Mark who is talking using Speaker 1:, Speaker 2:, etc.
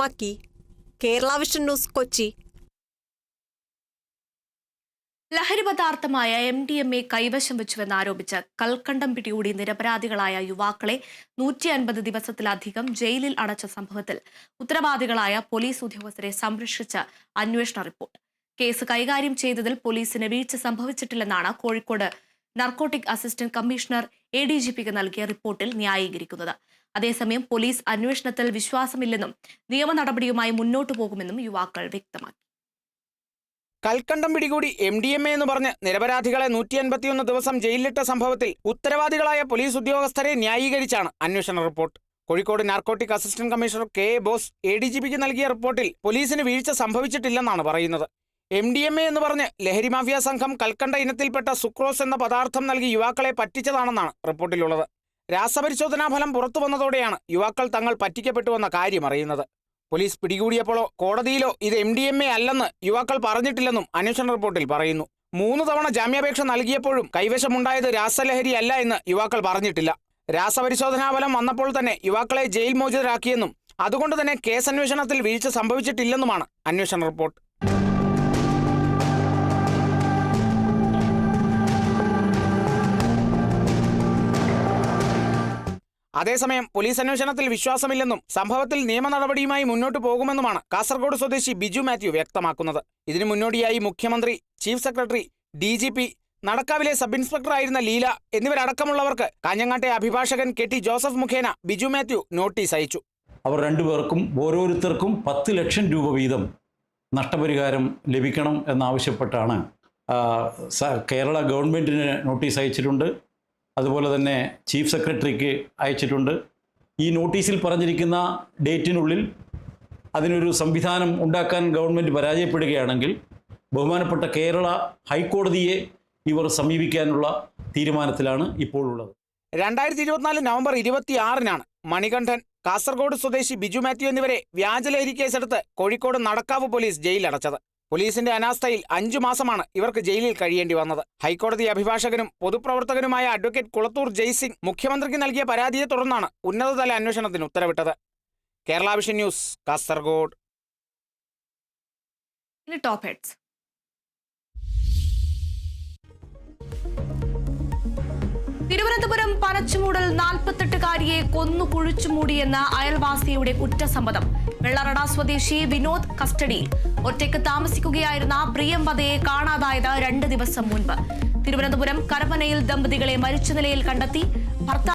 Speaker 1: Makki Kerala vision news Kochi.
Speaker 2: ലഹരി പദാർത്ഥമായ M D M A കൈവശം വെച്ചുവെന്നാരോപിച്ച് കൽക്കണ്ടം പിടികൂടി നിരപരാധികളായ യുവാക്കളെ നൂറ്റി അൻപത് ദിവസത്തിലധികം ജയിലിൽ അടച്ച സംഭവത്തിൽ ഉത്തരവാദികളായ പോലീസ് ഉദ്യോഗസ്ഥരെ സംരക്ഷിച്ച അന്വേഷണ റിപ്പോർട്ട്. കേസ് കൈകാര്യം ചെയ്തതിൽ പോലീസിന് വീഴ്ച സംഭവിച്ചിട്ടില്ലെന്നാണ് Kozhikode narcotic assistant commissioner A D G P നൽകിയ റിപ്പോർട്ടിൽ ന്യായീകരിക്കുന്നത്. അതേസമയം പോലീസ് അന്വേഷണത്തിൽ വിശ്വാസമില്ലെന്നും നിയമ നടപടിയുമായി മുന്നോട്ടു പോകുമെന്നും യുവാക്കൾ വ്യക്തമാക്കി.
Speaker 3: കൽക്കണ്ടം പിടികൂടി എം ഡി എം എ എന്ന് പറഞ്ഞ് നിരപരാധികളെ നൂറ്റി അൻപത്തിയൊന്ന് ദിവസം ജയിലിലിട്ട സംഭവത്തിൽ ഉത്തരവാദികളായ പോലീസ് ഉദ്യോഗസ്ഥരെ ന്യായീകരിച്ചാണ് അന്വേഷണ report. Kozhikode narcotic assistant commissioner K Bose A D G P നൽകിയ റിപ്പോർട്ടിൽ പോലീസിന് വീഴ്ച സംഭവിച്ചിട്ടില്ലെന്നാണ് പറയുന്നത്. എം ഡി എം എ എന്ന് പറഞ്ഞ് ലഹരി മാഫിയ സംഘം കൽക്കണ്ട ഇനത്തിൽപ്പെട്ട സുക്രോസ് എന്ന പദാർത്ഥം നൽകി യുവാക്കളെ പറ്റിച്ചതാണെന്നാണ് റിപ്പോർട്ടിലുള്ളത്. രാസപരിശോധനാ ഫലം പുറത്തു വന്നതോടെയാണ് യുവാക്കൾ തങ്ങൾ പറ്റിക്കപ്പെട്ടുവെന്ന കാര്യം അറിയുന്നത്. പോലീസ് പിടികൂടിയപ്പോഴോ കോടതിയിലോ ഇത് എം ഡി എം എ അല്ലെന്ന് യുവാക്കൾ പറഞ്ഞിട്ടില്ലെന്നും അന്വേഷണ റിപ്പോർട്ടിൽ പറയുന്നു. മൂന്ന് തവണ ജാമ്യാപേക്ഷ നൽകിയപ്പോഴും കൈവശമുണ്ടായത് രാസലഹരി അല്ല എന്ന് യുവാക്കൾ പറഞ്ഞിട്ടില്ല. രാസപരിശോധനാ ഫലം വന്നപ്പോൾ തന്നെ യുവാക്കളെ ജയിൽ മോചിതരാക്കിയെന്നും അതുകൊണ്ട് തന്നെ കേസന്വേഷണത്തിൽ വീഴ്ച സംഭവിച്ചിട്ടില്ലെന്നുമാണ് അന്വേഷണ റിപ്പോർട്ട്. അതേസമയം പോലീസ് അന്വേഷണത്തിൽ വിശ്വാസമില്ലെന്നും സംഭവത്തിൽ നിയമ നടപടിയുമായി മുന്നോട്ടു പോകുമെന്നുമാണ് കാസർഗോഡ് സ്വദേശി ബിജു മാത്യു വ്യക്തമാക്കുന്നത്. ഇതിനു മുന്നോടിയായി മുഖ്യമന്ത്രി chief secretary D G P നടക്കാവിലെ sub ഇൻസ്പെക്ടറായിരുന്ന ലീല എന്നിവരടക്കമുള്ളവർക്ക് കാഞ്ഞങ്ങാട്ടെ അഭിഭാഷകൻ കെ ടി ജോസഫ് മുഖേന ബിജു മാത്യു നോട്ടീസ് അയച്ചു.
Speaker 4: അവർ രണ്ടുപേർക്കും ഓരോരുത്തർക്കും പത്ത് ലക്ഷം രൂപ വീതം നഷ്ടപരിഹാരം ലഭിക്കണം എന്നാവശ്യപ്പെട്ടാണ് കേരള ഗവൺമെന്റിന് നോട്ടീസ് അയച്ചിട്ടുണ്ട്. അതുപോലെ തന്നെ ചീഫ് സെക്രട്ടറിക്ക് അയച്ചിട്ടുണ്ട്. ഈ നോട്ടീസിൽ പറഞ്ഞിരിക്കുന്ന ഡേറ്റിനുള്ളിൽ അതിനൊരു സംവിധാനം ഉണ്ടാക്കാൻ ഗവൺമെന്റ് പരാജയപ്പെടുകയാണെങ്കിൽ ബഹുമാനപ്പെട്ട കേരള ഹൈക്കോടതിയെ ഇവർ സമീപിക്കാനുള്ള തീരുമാനത്തിലാണ് ഇപ്പോഴുള്ളത്.
Speaker 3: രണ്ടായിരത്തി ഇരുപത്തിനാല് നവംബർ ഇരുപത്തിയാറിനാണ് മണികണ്ഠൻ കാസർഗോഡ് സ്വദേശി ബിജു മാത്യു എന്നിവരെ വ്യാജലഹരി കേസെടുത്ത് കോഴിക്കോട് നടക്കാവ് പോലീസ് ജയിലടച്ചത് പോലീസിന്റെ അനാസ്ഥയിൽ അഞ്ചു മാസമാണ് ഇവർക്ക് ജയിലിൽ കഴിയേണ്ടി വന്നത്. ഹൈക്കോടതി അഭിഭാഷകനും പൊതുപ്രവർത്തകനുമായ അഡ്വക്കേറ്റ് കുളത്തൂർ ജയ്സിംഗ് മുഖ്യമന്ത്രിക്ക് നൽകിയ പരാതിയെ തുടർന്നാണ് ഉന്നതതല അന്വേഷണത്തിന് ഉത്തരവിട്ടത്. Kerala vision news Kasaragod.
Speaker 2: Top heads Thiruvananthapuram Panachumoodal നാൽപ്പത്തെട്ടുകാരിയെ കൊന്നു കുഴിച്ചുമൂടിയെന്ന അയൽവാസിയുടെ കുറ്റസമ്മതം. വെള്ളറട സ്വദേശി വിനോദ് കസ്റ്റഡിയിൽ. ഒറ്റയ്ക്ക് താമസിക്കുകയായിരുന്ന പ്രിയംവതയെ കാണാതായത് രണ്ട് ദിവസം മുൻപ്. തിരുവനന്തപുരം കരമനയിൽ ദമ്പതികളെ മരിച്ച നിലയിൽ കണ്ടെത്തി.